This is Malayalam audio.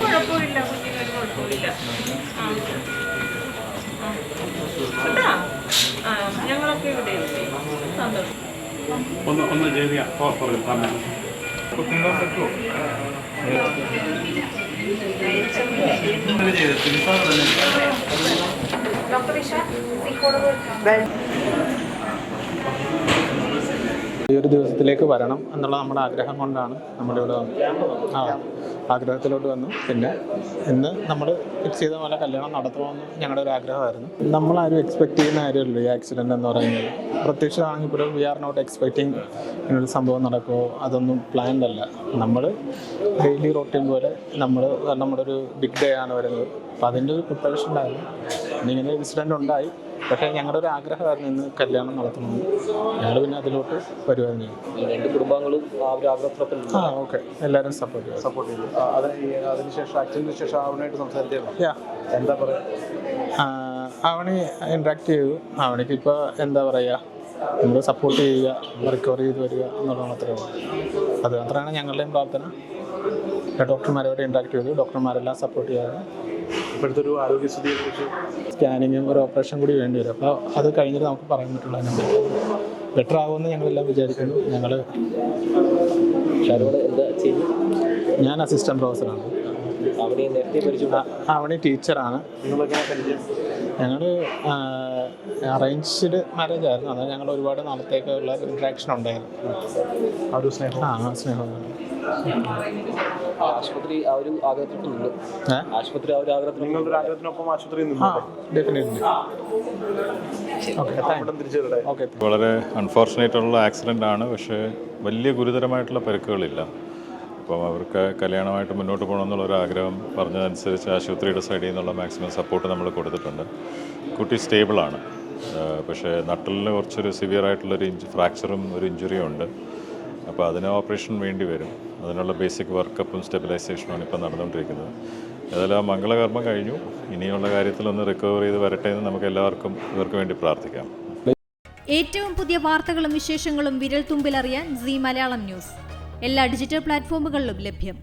കുഴപ്പമില്ല കുട്ടികൾ കുഴപ്പമില്ല. കേട്ടാ ആ. ഞങ്ങളൊക്കെ ഇവിടെ സന്തോഷം. ഒന്ന് ഒന്ന് ജയതിയ പറയൂ പറഞ്ഞു ഡോക്ടർ ഇഷ സി കോഡ് ഈ ഒരു ദിവസത്തിലേക്ക് വരണം എന്നുള്ള നമ്മുടെ ആഗ്രഹം കൊണ്ടാണ് നമ്മുടെ ഇവിടെ വന്നത്. ആ ആഗ്രഹത്തിലോട്ട് വന്നു. പിന്നെ ഇന്ന് നമ്മൾ ഫിക്സ് ചെയ്ത പോലെ കല്യാണം നടത്തണമെന്ന് ഞങ്ങളുടെ ഒരു ആഗ്രഹമായിരുന്നു. നമ്മളാരും എക്സ്പെക്ട് ചെയ്യുന്ന കാര്യമല്ലോ ഈ ആക്സിഡന്റ് എന്ന് പറയുന്നത്. പ്രത്യക്ഷമാണെങ്കിൽ പോലും വി ആർ നോട്ട് എക്സ്പെക്റ്റിംഗ് ഇങ്ങനൊരു സംഭവം നടക്കുമോ? അതൊന്നും പ്ലാൻഡ് അല്ല. നമ്മൾ ഡെയിലി റൊട്ടീൻ പോലെ നമ്മൾ നമ്മുടെ ഒരു ബിഗ് ഡേ ആണ് വരുന്നത്. അപ്പോൾ അതിന്റെ ഒരു പ്രിപ്പറേഷൻ ഉണ്ടായിരുന്നു. ഇങ്ങനെ ഇൻസിഡന്റ് ഉണ്ടായി. പക്ഷേ ഞങ്ങളുടെ ഒരു ആഗ്രഹമായിരുന്നു ഇന്ന് കല്യാണം നടത്തണമെന്ന്. ഞങ്ങൾ പിന്നെ അതിലോട്ട് വരുവായിരുന്നു ഈ രണ്ട് കുടുംബങ്ങളും ആ ഒരു ആഗ്രഹത്തിനൊപ്പം ആ ഓക്കെ. എല്ലാവരും സപ്പോർട്ട് ചെയ്യും സപ്പോർട്ട് ചെയ്തു ആ, അത് ഈ- അതിനുശേഷം ആക്സിഡന്റിന് ശേഷം അവനായിട്ട് സംസാരിച്ചായിരുന്നു? യാ. എന്താ പറയുക അവണി ഇൻട്രാക്ട് ചെയ്തു അവണിക്ക് ഇപ്പോൾ എന്താ പറയുക നമ്മൾ സപ്പോർട്ട് ചെയ്യുക റിക്കവർ ചെയ്ത് വരിക എന്നുള്ളത് മാത്രമേ ഉള്ളൂ. അത് മാത്രമാണ് ഞങ്ങളുടെയും പ്രാർത്ഥന. ഡോക്ടർമാരോട് ഇൻട്രാക്ട് ചെയ്തു ഡോക്ടർമാരെല്ലാം സപ്പോർട്ട് ചെയ്യാറ്. ഇപ്പോഴത്തെ ഒരു ആരോഗ്യസ്ഥിതിയെ കുറിച്ച് സ്കാനിങ്ങും ഒരു ഓപ്പറേഷൻ കൂടി വേണ്ടി വരും. അപ്പോൾ അത് കഴിഞ്ഞിട്ട് നമുക്ക് പറയാൻ പറ്റുള്ളൂ അതിനെ ബെറ്റർ ആകുമെന്ന് ഞങ്ങളെല്ലാം വിചാരിക്കുന്നു. ഞങ്ങൾ ഞാൻ അസിസ്റ്റന്റ് പ്രൊഫസറാണ് അവിടെ ടീച്ചറാണ് ഞങ്ങൾ അറേഞ്ച്ഡ് മാരേജ് ആയിരുന്നു. അതായത് ഞങ്ങൾ ഒരുപാട് നാളത്തേക്കുള്ള ഇൻട്രാക്ഷൻ ഉണ്ടായിരുന്നു. ആ ഒരു സ്നേഹം? ആ സ്നേഹം ആശുപത്രി ആ ഒരു ആഗ്രഹത്തിനുണ്ട് ആശുപത്രി ആ ഒരു നിങ്ങളുടെ ആഗ്രഹത്തിനൊപ്പം ആശുപത്രി ഡെഫിനറ്റ്ലി വളരെ അൺഫോർച്ചുനേറ്റ് ഉള്ള ആക്സിഡന്റ് ആണ് പക്ഷേ വലിയ ഗുരുതരമായിട്ടുള്ള പരിക്കുകളില്ല. അപ്പം അവർക്ക് കല്യാണമായിട്ട് മുന്നോട്ട് പോകണമെന്നുള്ള ഒരു ആഗ്രഹം പറഞ്ഞതനുസരിച്ച് ആശുപത്രിയുടെ സൈഡിൽ നിന്നുള്ള മാക്സിമം സപ്പോർട്ട് നമ്മൾ കൊടുത്തിട്ടുണ്ട്. കുട്ടി സ്റ്റേബിളാണ് പക്ഷേ നട്ടലിന് കുറച്ചൊരു സിവിയർ ആയിട്ടുള്ളൊരു ഇഞ്ച് ഫ്രാക്ചറും ഒരു ഇഞ്ചുറിയും ഉണ്ട്. അപ്പോൾ അതിന് ഓപ്പറേഷൻ വേണ്ടി വരും. അതിനുള്ള ബേസിക് വർക്കപ്പും സ്റ്റെബിലൈസേഷനുമാണ് ഇപ്പോൾ നടന്നുകൊണ്ടിരിക്കുന്നത്. ഏതായാലും ആ മംഗളകർമ്മം കഴിഞ്ഞു. ഇനിയുള്ള കാര്യത്തിലൊന്ന് റിക്കവർ ചെയ്ത് വരട്ടെ എന്ന് നമുക്ക് എല്ലാവർക്കും ഇവർക്ക് വേണ്ടി പ്രാർത്ഥിക്കാം. ഏറ്റവും പുതിയ വാർത്തകളും വിശേഷങ്ങളും വിരൽ തുമ്പിലറിയാൻ സി മലയാളം ന്യൂസ്. എല്ലാ ഡിജിറ്റൽ പ്ലാറ്റ്ഫോമുകളിലും ലഭ്യം.